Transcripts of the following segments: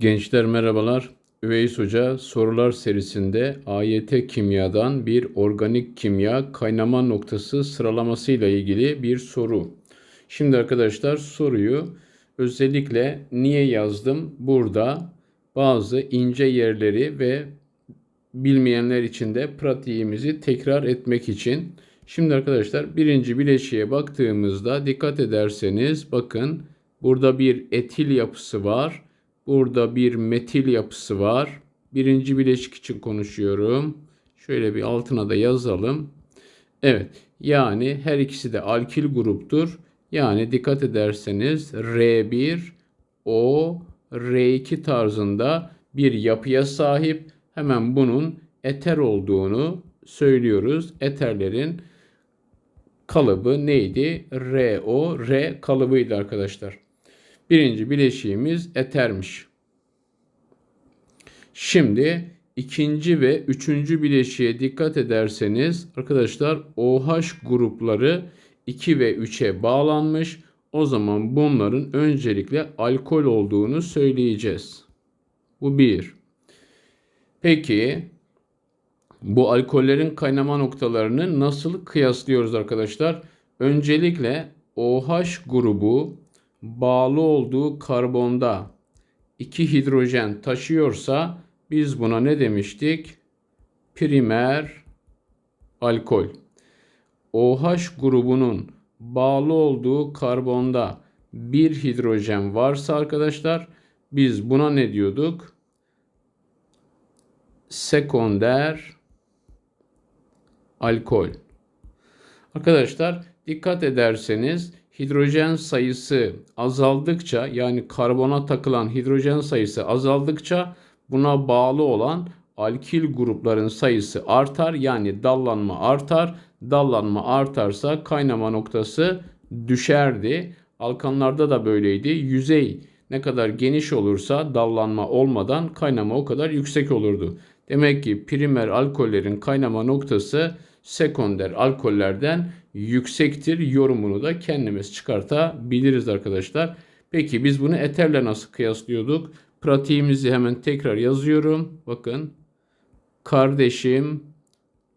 Gençler merhabalar. Üveys Hoca sorular serisinde AYT kimyadan bir organik kimya kaynama noktası sıralaması ile ilgili bir soru. Şimdi arkadaşlar soruyu özellikle niye yazdım? Burada bazı ince yerleri ve bilmeyenler için de pratiğimizi tekrar etmek için. Şimdi arkadaşlar birinci bileşiğe baktığımızda dikkat ederseniz bakın burada bir etil yapısı var Burada bir metil yapısı var. Birinci bileşik için konuşuyorum. Şöyle bir altına da yazalım. Evet yani her ikisi de alkil gruptur. Yani dikkat ederseniz R1 O R2 tarzında bir yapıya sahip. Hemen bunun eter olduğunu söylüyoruz. Eterlerin kalıbı neydi? RO, R kalıbıydı arkadaşlar. Birinci bileşiğimiz etermiş. Şimdi ikinci ve üçüncü bileşiğe dikkat ederseniz arkadaşlar OH grupları 2 ve 3'e bağlanmış. O zaman bunların öncelikle alkol olduğunu söyleyeceğiz. Bu bir. Peki bu alkollerin kaynama noktalarını nasıl kıyaslıyoruz arkadaşlar? Öncelikle OH grubu bağlı olduğu karbonda iki hidrojen taşıyorsa biz buna ne demiştik? Primer alkol. OH grubunun bağlı olduğu karbonda bir hidrojen varsa arkadaşlar biz buna ne diyorduk? Sekonder alkol. Arkadaşlar dikkat ederseniz hidrojen sayısı azaldıkça yani karbona takılan hidrojen sayısı azaldıkça buna bağlı olan alkil grupların sayısı artar yani dallanma artar. Dallanma artarsa kaynama noktası düşerdi. Alkanlarda da böyleydi. Yüzey ne kadar geniş olursa dallanma olmadan kaynama o kadar yüksek olurdu. Demek ki primer alkollerin kaynama noktası sekonder alkollerden yüksektir yorumunu da kendimiz çıkartabiliriz arkadaşlar. Peki biz bunu eterle nasıl kıyaslıyorduk? Pratiğimizi hemen tekrar yazıyorum. Bakın. Kardeşim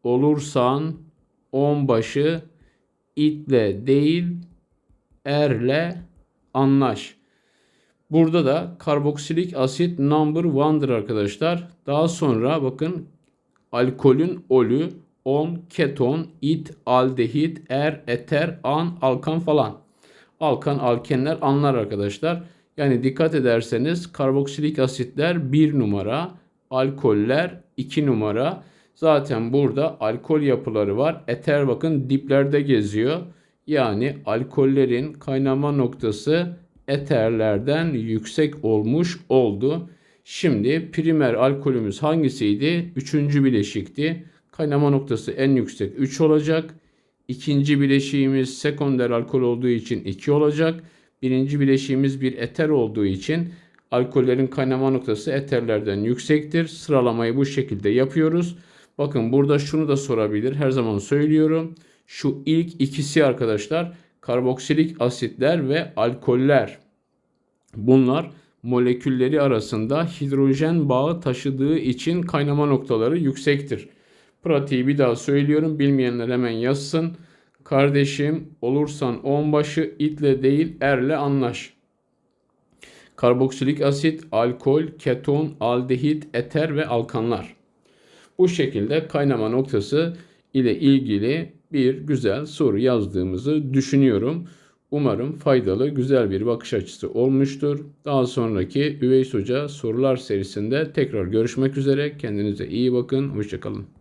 olursan onbaşı itle değil erle anlaş. Burada da karboksilik asit number one'dır arkadaşlar. Daha sonra bakın alkolün olü on, keton, it, aldehit, er, eter, an, alkan falan. Alkan, alkenler anlar arkadaşlar. Yani dikkat ederseniz karboksilik asitler 1 numara, alkoller 2 numara. Zaten burada alkol yapıları var. Eter bakın diplerde geziyor. Yani alkollerin kaynama noktası eterlerden yüksek olmuş oldu. Şimdi primer alkolümüz hangisiydi? Üçüncü bileşikti. Kaynama noktası en yüksek 3 olacak. İkinci bileşiğimiz sekonder alkol olduğu için 2 olacak. Birinci bileşiğimiz bir eter olduğu için alkollerin kaynama noktası eterlerden yüksektir. Sıralamayı bu şekilde yapıyoruz. Bakın burada şunu da sorabilir. Her zaman söylüyorum. Şu ilk ikisi arkadaşlar karboksilik asitler ve alkoller. Bunlar molekülleri arasında hidrojen bağı taşıdığı için kaynama noktaları yüksektir. Pratiği bir daha söylüyorum. Bilmeyenler hemen yazsın. Kardeşim olursan onbaşı itle değil erle anlaş. Karboksilik asit, alkol, keton, aldehit, eter ve alkanlar. Bu şekilde kaynama noktası ile ilgili bir güzel soru yazdığımızı düşünüyorum. Umarım faydalı, güzel bir bakış açısı olmuştur. Daha sonraki Üveys Hoca sorular serisinde tekrar görüşmek üzere. Kendinize iyi bakın. Hoşçakalın.